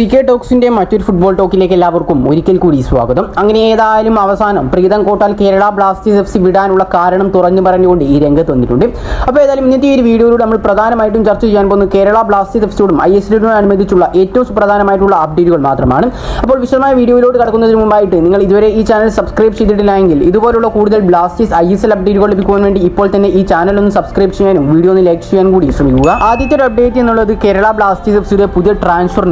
C K ടോക്സിന്റെ മറ്റൊരു football ടോക്കിലേക്ക് എല്ലാവർക്കും ഒരിക്കൽ കൂടി സ്വാഗതം. അങ്ങനെ ഏതായാലും അവസാനം Pritam Kotal Kerala Blasters F C വിടാനുള്ള കാരണം തുറന്നു പറഞ്ഞുകൊണ്ട് ഈ രംഗത്ത് വന്നിട്ടുണ്ട്. അപ്പോൾ ഏതായാലും ഇന്നത്തെ ഈ ഒരു വീഡിയോയിലൂടെ നമ്മൾ പ്രധാനമായിട്ടും ചർച്ച ചെയ്യാൻ പോകുന്നത് കേരള ബ്ലാസ്റ്റേഴ്സ് എഫ് സിയോടും ഐ എസ് അനുബന്ധിച്ചുള്ള ഏറ്റവും സുപ്രധാനമായിട്ടുള്ള അപ്ഡേറ്റുകൾ മാത്രമാണ്. അപ്പോൾ വിശദമായ വീഡിയോയിലോട്ട് കടക്കുന്നതിന് മുമ്പായിട്ട് നിങ്ങൾ ഇതുവരെ ഈ ചാനൽ സബ്സ്ക്രൈബ് ചെയ്തിട്ടില്ലെങ്കിൽ ഇതുപോലുള്ള കൂടുതൽ ബ്ലാസ്റ്റേഴ്സ് ഐ എസ് എൽ അപ്ഡേറ്റുകൾ ലഭിക്കുവാൻ വേണ്ടി ഇപ്പോൾ തന്നെ ഈ ചാനൽ ഒന്ന് സബ്സ്ക്രൈബ് ചെയ്യാനും വീഡിയോ ഒന്ന് ലൈക്ക് ചെയ്യാനും കൂടി ശ്രമിക്കുക. ആദ്യത്തെ ഒരു അപ്ഡേറ്റ് എന്നുള്ളത് കേരള ബ്ലാസ്റ്റേഴ്സ് എഫ് സിയുടെ പുതിയ ട്രാൻസ്ഫർ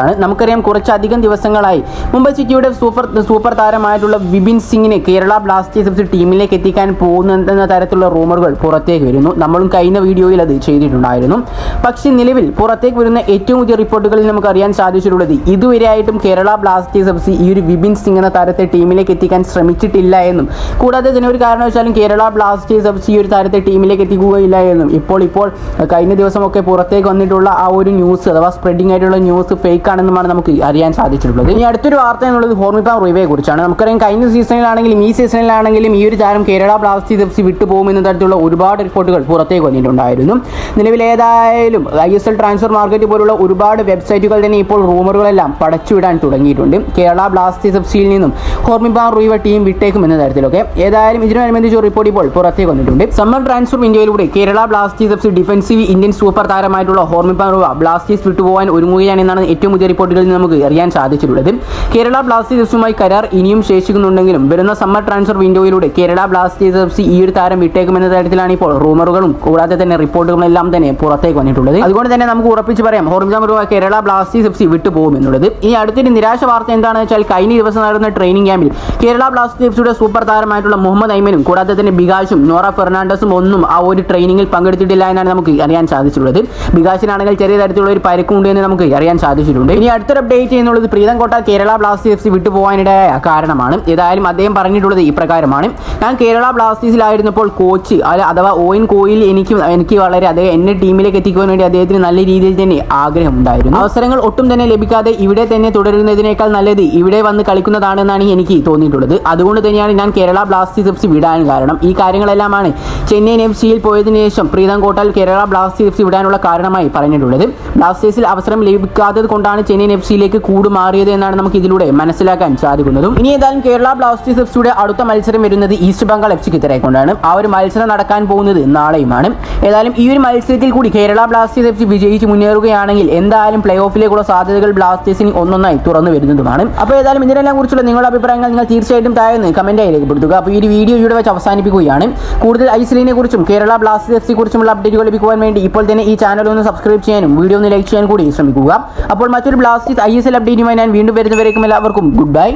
നീക്കത്തെക്കുറിച്ചാണ് നമുക്കറിയാം കുറച്ചധികം ദിവസങ്ങളായി. മുംബൈ സിറ്റിയുടെ സൂപ്പർ സൂപ്പർ താരമായിട്ടുള്ള വിപിൻ സിംഗിനെ കേരള ബ്ലാസ്റ്റേഴ്സ് ടീമിലേക്ക് എത്തിക്കാൻ പോകുന്നുണ്ടെന്ന തരത്തിലുള്ള റൂമറുകൾ പുറത്തേക്ക് വരുന്നു. നമ്മളും കഴിഞ്ഞ വീഡിയോയിൽ അത് ചെയ്തിട്ടുണ്ടായിരുന്നു. പക്ഷേ നിലവിൽ പുറത്തേക്ക് വരുന്ന ഏറ്റവും പുതിയ റിപ്പോർട്ടുകളിൽ നമുക്ക് അറിയാൻ സാധിച്ചിട്ടുള്ളത് ഇതുവരെയായിട്ടും കേരള ബ്ലാസ്റ്റേഴ്സ് ഈ ഒരു വിപിൻ സിംഗ് എന്ന താരത്തെ ടീമിലേക്ക് എത്തിക്കാൻ ശ്രമിച്ചിട്ടില്ല എന്നും. കൂടാതെ തന്നെ ഒരു കാരണവശാലും കേരള ബ്ലാസ്റ്റേഴ്സ് ഈ ഒരു താരത്തെ ടീമിലേക്ക് എത്തിക്കുകയില്ല എന്നും. ഇപ്പോൾ ഇപ്പോൾ കഴിഞ്ഞ ദിവസമൊക്കെ പുറത്തേക്ക് വന്നിട്ടുള്ള ആ ഒരു ന്യൂസ് അഥവാ സ്പ്രെഡിംഗ് ആയിട്ടുള്ള ന്യൂസ് ഫേക്ക് ആണെന്നുമാണ് നമുക്ക് അറിയാൻ സാധിച്ചിട്ടുള്ളത്. ഇനി അടുത്തൊരു വാർത്ത എന്നുള്ളത് ഹോർമിപ്പ റൂവയെ കുറിച്ചാണ്. നമുക്കറിയാം കഴിഞ്ഞ സീസണിലാണെങ്കിലും ഈ സീസണിലാണെങ്കിലും ഈ ഒരു താരം കേരള ബ്ലാസ്റ്റേഴ്സ് എഫ് സി വിട്ടുപോകുമെന്ന തരത്തിലുള്ള ഒരുപാട് റിപ്പോർട്ടുകൾ പുറത്തേക്ക് വന്നിട്ടുണ്ടായിരുന്നു. നിലവിൽ ഏതായാലും I S L transfer market പോലുള്ള ഒരുപാട് വെബ്സൈറ്റുകൾ തന്നെ ഇപ്പോൾ റൂമറുകളെല്ലാം പടച്ചുവിടാൻ തുടങ്ങിയിട്ടുണ്ട്. കേരള ബ്ലാസ്റ്റേഴ്സ് എഫ് സിയിൽ നിന്നും ഹോർമിപ്പ റൂവ ടീം വിട്ടേക്കും എന്ന തരത്തിലൊക്കെ ഏതായാലും ഇതിനനുബന്ധിച്ച് ഒരു റിപ്പോർട്ട് ഇപ്പോൾ പുറത്തേക്ക് വന്നിട്ടുണ്ട്. Summer transfer ഇന്ത്യയിലൂടെ Kerala Blasters F C defensive Indian super താരമായിട്ടുള്ള Hormipam Ruivah Blasters വിട്ടുപോകാൻ ഒരുങ്ങുകയാണെന്നാണ് ഏറ്റവും പുതിയ റിപ്പോർട്ടുകളിൽ നിന്ന് നമുക്ക് അറിയാൻ സാധിച്ചിട്ടുള്ളത്. കേരള ബ്ലാസ്റ്റേഴ്സുമായി കരാർ ഇനിയും ശേഷിക്കുന്നുണ്ടെങ്കിലും വരുന്ന സമ്മർ ട്രാൻസ്ഫർ വിൻഡോയിലൂടെ കേരള ബ്ലാസ്റ്റേഴ്സ് എഫ് ഈ ഒരു താരം വിട്ടേക്കുമെന്ന തരത്തിലാണ് ഇപ്പോൾ റൂമറുകളും കൂടാതെ തന്നെ റിപ്പോർട്ടുകളും എല്ലാം തന്നെ പുറത്തേക്ക് വന്നിട്ടുള്ളത്. അതുകൊണ്ട് തന്നെ നമുക്ക് ഉറപ്പിച്ച് പറയാം Hormipam Ruivah Kerala Blasters F C വിട്ടുപോകും എന്നുള്ളത് ഇനി അടുത്തൊരു നിരാശ വാർത്ത എന്താണെന്ന് വെച്ചാൽ കഴിഞ്ഞ ദിവസം നടന്ന ട്രെയിനിങ് ക്യാമ്പിൽ കേരള ബ്ലാസ്റ്റേഴ്സ് സൂപ്പർ താരമായിട്ടുള്ള മുഹമ്മദ് ഐമനും കൂടാതെ തന്നെ ബികാശും നോറ ഫെർണാണ്ടസും ഒന്നും ആ ഒരു ട്രെയിനിങ്ങിൽ പങ്കെടുത്തിട്ടില്ല എന്നാണ് നമുക്ക് അറിയാൻ സാധിച്ചിട്ടുള്ളത്. ബികാശിനാണെങ്കിൽ ചെറിയ തരത്തിലുള്ള ഒരു പരക്കുണ്ട് എന്ന് നമുക്ക് അറിയാൻ സാധിച്ചിട്ടുണ്ട്. ഇനി അടുത്തൊരു അപ്ഡേറ്റ് ചെയ്യുന്നുള്ളത് പ്രീതം കോട്ട കേരള ബ്ലാസ്റ്റേഴ്സ് വിട്ടുപോകാനിടയായ കാരണമാണ്. ഏതായാലും അദ്ദേഹം പറഞ്ഞിട്ടുള്ളത് ഇപ്രകാരമാണ്. ഞാൻ കേരള ബ്ലാസ്റ്റേഴ്സിലായിരുന്നപ്പോൾ കോച്ച് അഥവാ ഓയിൻ കോയിൽ എനിക്ക് എനിക്ക് വളരെ അദ്ദേഹം എന്നെ ടീമിലേക്ക് എത്തിക്കുവാൻ വേണ്ടി അദ്ദേഹത്തിന് നല്ല രീതിയിൽ തന്നെ ആഗ്രഹം ഉണ്ടായിരുന്നു അവസരങ്ങൾ ഒട്ടും തന്നെ ലഭിക്കാതെ ഇവിടെ തന്നെ തുടരുന്നതിനേക്കാൾ നല്ലത് ഇവിടെ വന്ന് കളിക്കുന്നതാണെന്നാണ് എനിക്ക് തോന്നിയിട്ടുള്ളത്. അതുകൊണ്ട് തന്നെയാണ് ഞാൻ കേരള ബ്ലാസ്റ്റേഴ്സ് വിടാൻ കാരണം. ഈ കാര്യങ്ങളെല്ലാമാണ് ചെന്നൈ എഫ് സിയിൽ പോയതിനു ശേഷം പ്രീതം കോട്ടാൽ കേരള ബ്ലാസ്റ്റേഴ്സ് വിടാനുള്ള കാരണമായി പറഞ്ഞിട്ടുള്ളത്. ബ്ലാസ്റ്റേഴ്സിൽ അവസരം ലഭിക്കാത്തത് കൊണ്ടാണ് ചെന്നൈയിൻ എഫ് സിയിലേക്ക് കൂട് മാറിയത് എന്നാണ് നമുക്ക് ഇതിലൂടെ മനസ്സിലാക്കാൻ സാധിക്കുന്നതും. ഇനി ഏതായാലും കേരള ബ്ലാസ്റ്റേഴ്സ് എഫ് സിയുടെ അടുത്ത മത്സരം വരുന്നത് ഈസ്റ്റ് ബംഗാൾ എഫ് സിക്ക് കൊണ്ടാണ്. ആ ഒരു മത്സരം നടക്കാൻ പോകുന്നത് നാളെയുമാണ്. ഏതായാലും ഈ ഒരു മത്സരത്തിൽ കൂടി കേരള ബ്ലാസ്റ്റേഴ്സ് എഫ് സി വിജയിച്ച് മുന്നേറുകയാണെങ്കിൽ എന്തായാലും പ്ലേ ഓഫിലേക്കുള്ള സാധ്യതകൾ ബ്ലാസ്റ്റേഴ്സിന് ഒന്നൊന്നായി തുറന്നു വരുന്നതുമാണ്. അപ്പോൾ ഏതായാലും ഇതിനെല്ലാം കുറിച്ചുള്ള നിങ്ങളുടെ അഭിപ്രായങ്ങൾ നിങ്ങൾ തീർച്ചയായിട്ടും താഴെ കമന്റായി രേഖപ്പെടുത്തുക. അപ്പോൾ ഈ ഒരു വീഡിയോ ഇവിടെ വെച്ച് അവസാനിപ്പിക്കുകയാണ്. കൂടുതൽ ഐസ്ലീനെ കുറിച്ചും കേരള ബ്ലാസ്റ്റേഴ്സ് എഫ് സി കുറിച്ചുമുള്ള അപ്ഡേറ്റുകൾ ലഭിക്കുവാൻ വേണ്ടി ഇപ്പോൾ തന്നെ ഈ ചാനൽ ഒന്ന് സബ്സ്ക്രൈബ് ചെയ്യാനും വീഡിയോ ഒന്ന് ലൈക്ക് ചെയ്യാൻ കൂടി ശ്രമിക്കുക. അപ്പോൾ മറ്റൊരു ബ്ലാസ്റ്റ് ഐ എസ് എൽ അപ്ഡേറ്റുമായി ഞാൻ വീണ്ടും വരുന്നവരേക്കും എല്ലാവർക്കും ഗുഡ് ബൈ.